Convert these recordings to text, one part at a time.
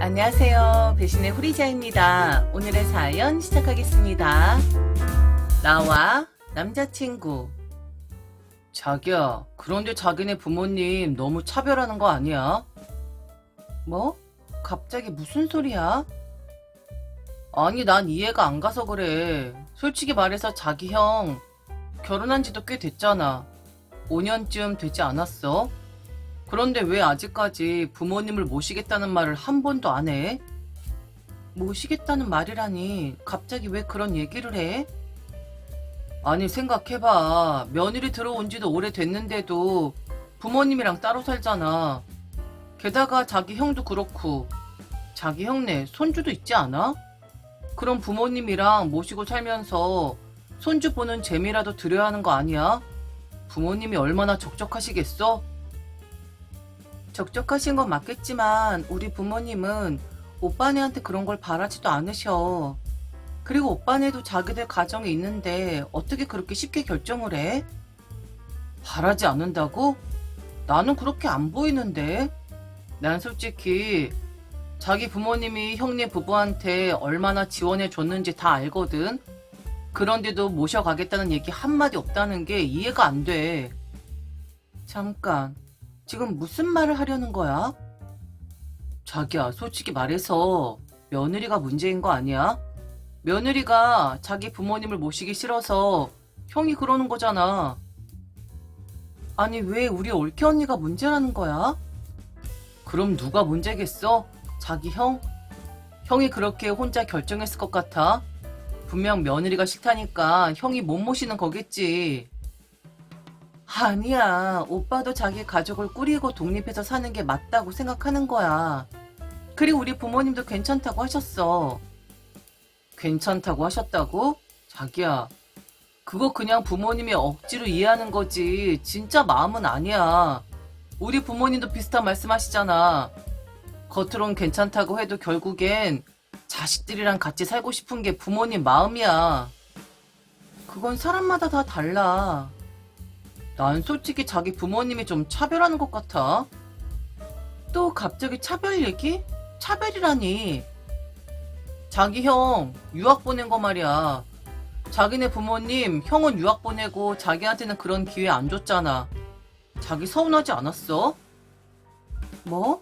안녕하세요. 배신의 후리자입니다. 오늘의 사연 시작하겠습니다. 나와 남자친구. 자기야, 그런데 자기네 부모님 너무 차별하는 거 아니야? 뭐? 갑자기 무슨 소리야? 아니, 난 이해가 안 가서 그래. 솔직히 말해서 자기 형 결혼한 지도 꽤 됐잖아. 5년쯤 되지 않았어? 그런데 왜 아직까지 부모님을 모시겠다는 말을 한 번도 안 해? 모시겠다는 말이라니 갑자기 왜 그런 얘기를 해? 아니 생각해봐 며느리 들어온 지도 오래됐는데도 부모님이랑 따로 살잖아 게다가 자기 형도 그렇고 자기 형네 손주도 있지 않아? 그럼 부모님이랑 모시고 살면서 손주 보는 재미라도 들여야 하는 거 아니야? 부모님이 얼마나 적적하시겠어? 적적하신 건 맞겠지만 우리 부모님은 오빠네한테 그런 걸 바라지도 않으셔. 그리고 오빠네도 자기들 가정이 있는데 어떻게 그렇게 쉽게 결정을 해? 바라지 않는다고? 나는 그렇게 안 보이는데. 난 솔직히 자기 부모님이 형네 부부한테 얼마나 지원해 줬는지 다 알거든. 그런데도 모셔가겠다는 얘기 한마디 없다는 게 이해가 안 돼. 잠깐. 지금 무슨 말을 하려는 거야? 자기야, 솔직히 말해서 며느리가 문제인 거 아니야? 며느리가 자기 부모님을 모시기 싫어서 형이 그러는 거잖아. 아니, 왜 우리 올케 언니가 문제라는 거야? 그럼 누가 문제겠어? 자기 형? 형이 그렇게 혼자 결정했을 것 같아? 분명 며느리가 싫다니까 형이 못 모시는 거겠지. 아니야. 오빠도 자기 가족을 꾸리고 독립해서 사는 게 맞다고 생각하는 거야. 그리고 우리 부모님도 괜찮다고 하셨어. 괜찮다고 하셨다고? 자기야. 그거 그냥 부모님이 억지로 이해하는 거지. 진짜 마음은 아니야. 우리 부모님도 비슷한 말씀 하시잖아. 겉으론 괜찮다고 해도 결국엔 자식들이랑 같이 살고 싶은 게 부모님 마음이야. 그건 사람마다 다 달라. 난 솔직히 자기 부모님이 좀 차별하는 것 같아. 또 갑자기 차별 얘기? 차별이라니. 자기 형 유학 보낸 거 말이야. 자기네 부모님 형은 유학 보내고 자기한테는 그런 기회 안 줬잖아. 자기 서운하지 않았어? 뭐?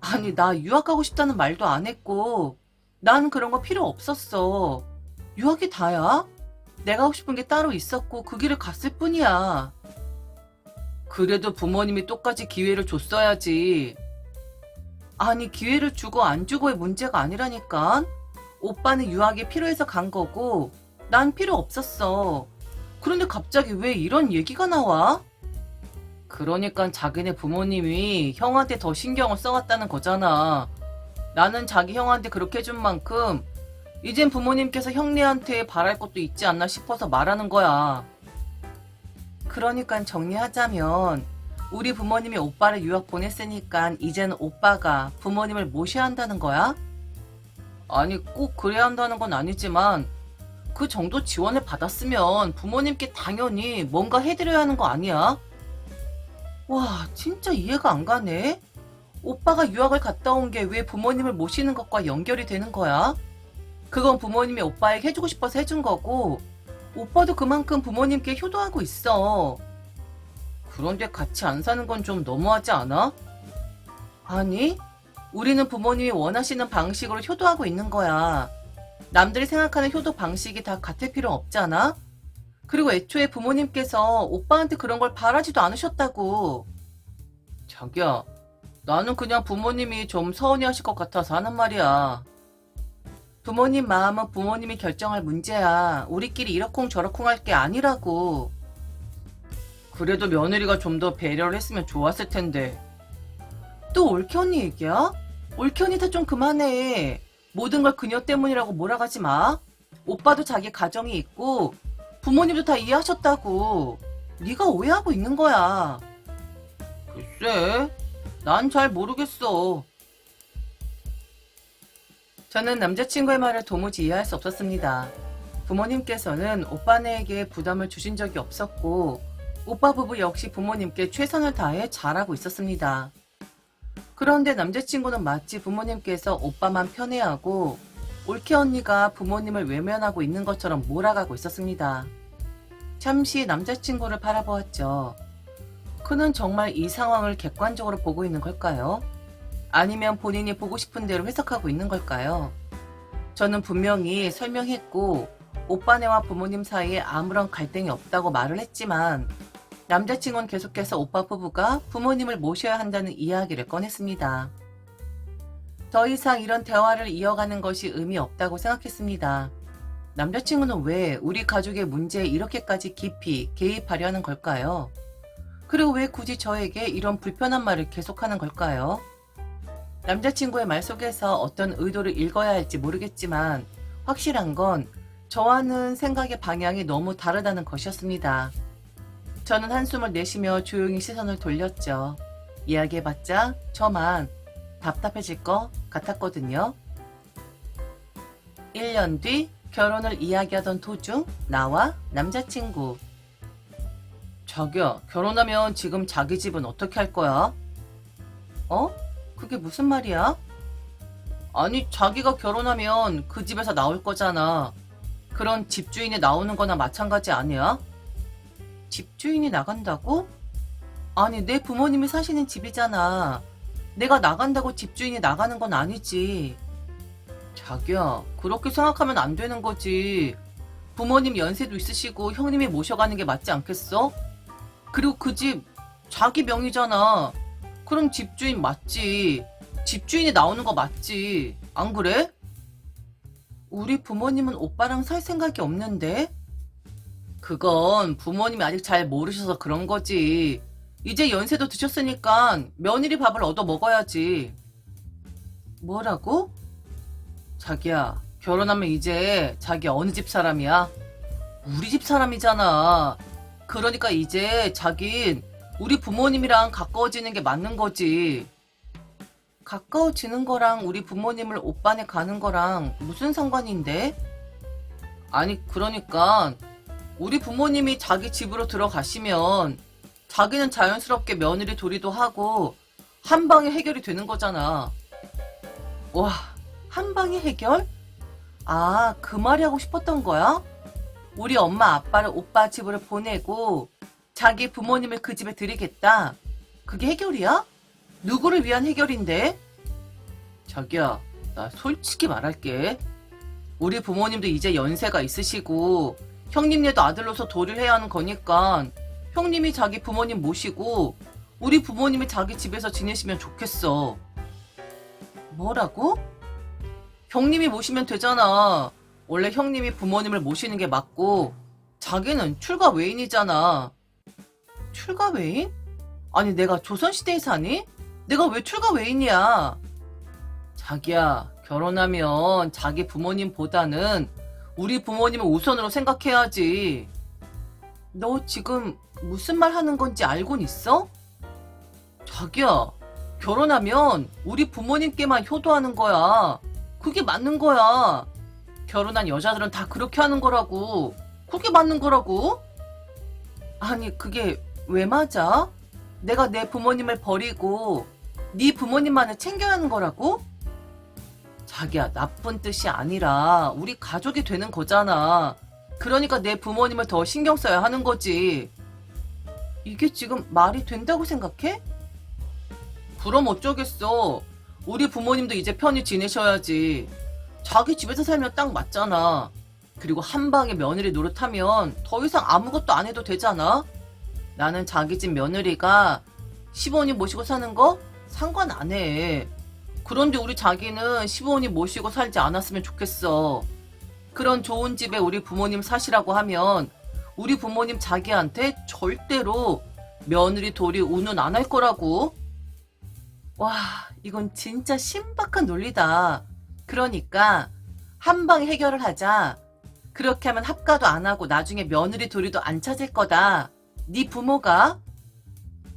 아니 나 유학 가고 싶다는 말도 안 했고 난 그런 거 필요 없었어. 유학이 다야? 내가 하고 싶은 게 따로 있었고 그 길을 갔을 뿐이야. 그래도 부모님이 똑같이 기회를 줬어야지. 아니, 기회를 주고 안 주고의 문제가 아니라니까. 오빠는 유학이 필요해서 간 거고, 난 필요 없었어. 그런데 갑자기 왜 이런 얘기가 나와? 그러니까 자기네 부모님이 형한테 더 신경을 써왔다는 거잖아. 나는 자기 형한테 그렇게 해준 만큼, 이젠 부모님께서 형네한테 바랄 것도 있지 않나 싶어서 말하는 거야. 그러니까 정리하자면 우리 부모님이 오빠를 유학 보냈으니까 이제는 오빠가 부모님을 모셔야 한다는 거야? 아니 꼭 그래야 한다는 건 아니지만 그 정도 지원을 받았으면 부모님께 당연히 뭔가 해드려야 하는 거 아니야? 와 진짜 이해가 안 가네. 오빠가 유학을 갔다 온 게 왜 부모님을 모시는 것과 연결이 되는 거야? 그건 부모님이 오빠에게 해주고 싶어서 해준 거고 오빠도 그만큼 부모님께 효도하고 있어. 그런데 같이 안 사는 건 좀 너무하지 않아? 아니, 우리는 부모님이 원하시는 방식으로 효도하고 있는 거야. 남들이 생각하는 효도 방식이 다 같을 필요 없잖아? 그리고 애초에 부모님께서 오빠한테 그런 걸 바라지도 않으셨다고. 자기야, 나는 그냥 부모님이 좀 서운해 하실 것 같아서 하는 말이야. 부모님 마음은 부모님이 결정할 문제야. 우리끼리 이러쿵 저러쿵 할 게 아니라고. 그래도 며느리가 좀 더 배려를 했으면 좋았을 텐데. 또 올케 언니 얘기야? 올케 언니한테 좀 그만해. 모든 걸 그녀 때문이라고 몰아가지 마. 오빠도 자기 가정이 있고 부모님도 다 이해하셨다고. 네가 오해하고 있는 거야. 글쎄, 난 잘 모르겠어. 저는 남자친구의 말을 도무지 이해할 수 없었습니다. 부모님께서는 오빠네에게 부담을 주신 적이 없었고, 오빠 부부 역시 부모님께 최선을 다해 잘하고 있었습니다. 그런데 남자친구는 마치 부모님께서 오빠만 편애하고 올케 언니가 부모님을 외면하고 있는 것처럼 몰아가고 있었습니다. 잠시 남자친구를 바라보았죠. 그는 정말 이 상황을 객관적으로 보고 있는 걸까요? 아니면 본인이 보고 싶은 대로 해석하고 있는 걸까요? 저는 분명히 설명했고 오빠네와 부모님 사이에 아무런 갈등이 없다고 말을 했지만 남자친구는 계속해서 오빠 부부가 부모님을 모셔야 한다는 이야기를 꺼냈습니다. 더 이상 이런 대화를 이어가는 것이 의미 없다고 생각했습니다. 남자친구는 왜 우리 가족의 문제에 이렇게까지 깊이 개입하려 하는 걸까요? 그리고 왜 굳이 저에게 이런 불편한 말을 계속하는 걸까요? 남자친구의 말 속에서 어떤 의도를 읽어야 할지 모르겠지만 확실한 건 저와는 생각의 방향이 너무 다르다는 것이었습니다. 저는 한숨을 내쉬며 조용히 시선을 돌렸죠. 이야기해봤자 저만 답답해질 것 같았거든요. 1년 뒤 결혼을 이야기하던 도중 나와 남자친구. 자기야, 결혼하면 지금 자기 집은 어떻게 할 거야? 어? 그게 무슨 말이야? 아니, 자기가 결혼하면 그 집에서 나올 거잖아. 그런 집주인이 나오는 거나 마찬가지 아니야? 집주인이 나간다고? 아니, 내 부모님이 사시는 집이잖아. 내가 나간다고 집주인이 나가는 건 아니지. 자기야, 그렇게 생각하면 안 되는 거지. 부모님 연세도 있으시고 형님이 모셔가는 게 맞지 않겠어? 그리고 그 집 자기 명의잖아. 그럼 집주인 맞지. 집주인이 나오는 거 맞지. 안 그래? 우리 부모님은 오빠랑 살 생각이 없는데? 그건 부모님이 아직 잘 모르셔서 그런 거지. 이제 연세도 드셨으니까 며느리 밥을 얻어 먹어야지. 뭐라고? 자기야, 결혼하면 이제 자기 어느 집 사람이야? 우리 집 사람이잖아. 그러니까 이제 자긴 우리 부모님이랑 가까워지는 게 맞는 거지. 가까워지는 거랑 우리 부모님을 오빠네 가는 거랑 무슨 상관인데? 아니, 그러니까 우리 부모님이 자기 집으로 들어가시면 자기는 자연스럽게 며느리 도리도 하고 한 방에 해결이 되는 거잖아. 와, 한 방에 해결? 아, 그 말이 하고 싶었던 거야? 우리 엄마 아빠를 오빠 집으로 보내고 자기 부모님을 그 집에 들이겠다. 그게 해결이야? 누구를 위한 해결인데? 자기야, 나 솔직히 말할게. 우리 부모님도 이제 연세가 있으시고 형님네도 아들로서 도리를 해야 하는 거니까 형님이 자기 부모님 모시고 우리 부모님이 자기 집에서 지내시면 좋겠어. 뭐라고? 형님이 모시면 되잖아. 원래 형님이 부모님을 모시는 게 맞고 자기는 출가 외인이잖아. 출가 외인? 아니 내가 조선시대에 사니? 내가 왜 출가 외인이야? 자기야 결혼하면 자기 부모님보다는 우리 부모님을 우선으로 생각해야지. 너 지금 무슨 말 하는 건지 알고는 있어? 자기야, 결혼하면 우리 부모님께만 효도하는 거야. 그게 맞는 거야. 결혼한 여자들은 다 그렇게 하는 거라고. 그게 맞는 거라고? 아니, 그게 왜 맞아? 내가 내 부모님을 버리고 네 부모님만을 챙겨야 하는 거라고? 자기야, 나쁜 뜻이 아니라 우리 가족이 되는 거잖아. 그러니까 내 부모님을 더 신경 써야 하는 거지. 이게 지금 말이 된다고 생각해? 그럼 어쩌겠어. 우리 부모님도 이제 편히 지내셔야지. 자기 집에서 살면 딱 맞잖아. 그리고 한 방에 며느리 노릇하면 더 이상 아무것도 안 해도 되잖아. 나는 자기 집 며느리가 시부모님 모시고 사는 거 상관 안 해. 그런데 우리 자기는 시부모님 모시고 살지 않았으면 좋겠어. 그런 좋은 집에 우리 부모님 사시라고 하면 우리 부모님 자기한테 절대로 며느리 도리 운운 안할 거라고. 와, 이건 진짜 신박한 논리다. 그러니까 한 방에 해결을 하자. 그렇게 하면 합가도 안 하고 나중에 며느리 도리도 안 찾을 거다. 네 부모가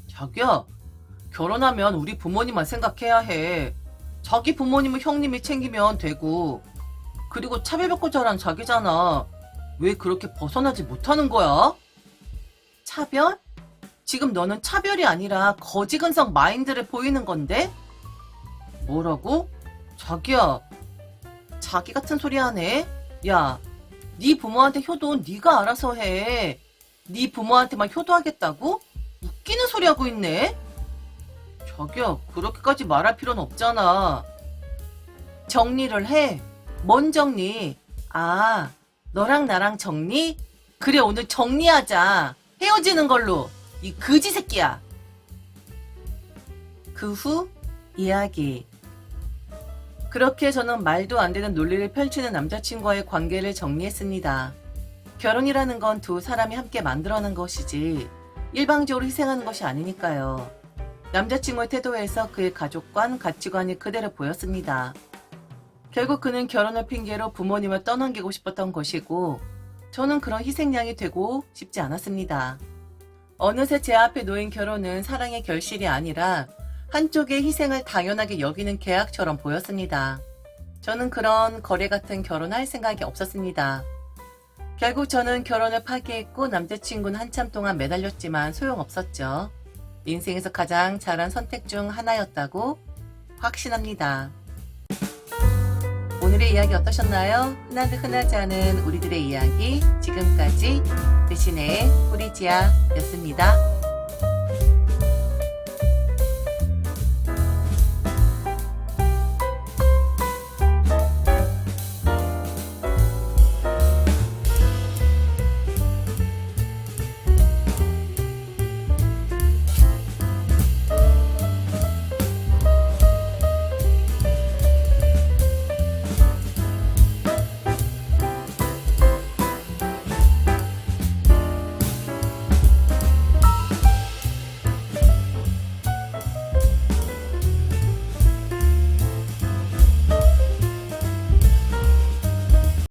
자기야 결혼하면 우리 부모님만 생각해야 해. 자기 부모님은 형님이 챙기면 되고 그리고 차별받고 자란 자기잖아. 왜 그렇게 벗어나지 못하는 거야? 차별? 지금 너는 차별이 아니라 거지근성 마인드를 보이는 건데? 뭐라고? 자기야, 자기 같은 소리 하네? 야, 네 부모한테 효도는 네가 알아서 해. 네 부모한테만 효도하겠다고? 웃기는 소리 하고 있네? 자기야, 그렇게까지 말할 필요는 없잖아. 정리를 해. 뭔 정리? 아, 너랑 나랑 정리? 그래, 오늘 정리하자. 헤어지는 걸로. 이 그지 새끼야. 그 후, 이야기. 그렇게 저는 말도 안 되는 논리를 펼치는 남자친구와의 관계를 정리했습니다. 결혼이라는 건 두 사람이 함께 만들어낸 것이지, 일방적으로 희생하는 것이 아니니까요. 남자친구의 태도에서 그의 가족관, 가치관이 그대로 보였습니다. 결국 그는 결혼을 핑계로 부모님을 떠넘기고 싶었던 것이고, 저는 그런 희생양이 되고 싶지 않았습니다. 어느새 제 앞에 놓인 결혼은 사랑의 결실이 아니라 한쪽의 희생을 당연하게 여기는 계약처럼 보였습니다. 저는 그런 거래 같은 결혼할 생각이 없었습니다. 결국 저는 결혼을 파기했고 남자친구는 한참 동안 매달렸지만 소용없었죠. 인생에서 가장 잘한 선택 중 하나였다고 확신합니다. 오늘의 이야기 어떠셨나요? 흔하듯 흔하지 않은 우리들의 이야기 지금까지 대신에 후리지아였습니다.